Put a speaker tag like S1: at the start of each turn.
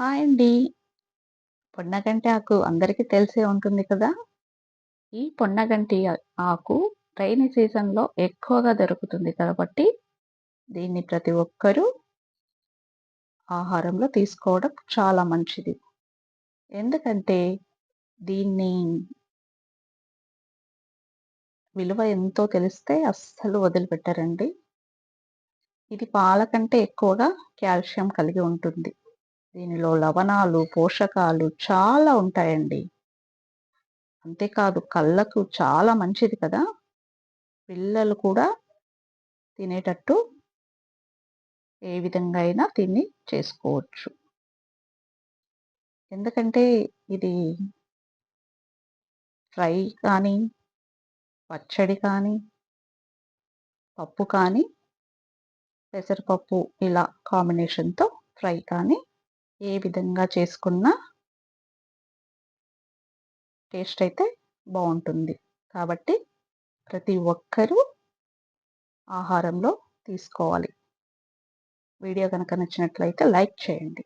S1: Hi అండి. పొన్నగంటి ఆకు అందరికీ తెలిసే ఉంటుంది కదా! ఈ పొన్నగంటి ఆకు రైనీ సీజన్‌లో ఎక్కువగా దొరుకుతుంది కాబట్టి, దీన్ని ప్రతి ఒక్కరూ ఆహారంలో తీసుకోవడం చాలా మంచిది. ఎందుకంటే, దీన్ని విలువ ఎంతో తెలిస్తే అస్సలు వదిలిపెట్టరండి. ఇది పాల కంటే ఎక్కువగా కాల్షియం కలిగి ఉంటుంది. దీనిలో లవణాలు, పోషకాలు చాలా ఉంటాయండి. అంతేకాదు కళ్ళకు చాలా మంచిది కదా! పిల్లలు కూడా తినేటట్టు ఏ విధంగా అయినా తిని చేసుకోవచ్చు. ఎందుకంటే ఇది ఫ్రై కానీ, పచ్చడి కానీ, పప్పు కానీ, పెసరపప్పు ఇలా కాంబినేషన్‌తో ఫ్రై కానీ, ఏ విధంగా చేసుకున్నా టేస్ట్ అయితే బాగుంటుంది కాబట్టి ప్రతి ఒక్కరూ ఆహారంలో తీసుకోవాలి. వీడియో గనక నచ్చినట్లయితే లైక్ చేయండి.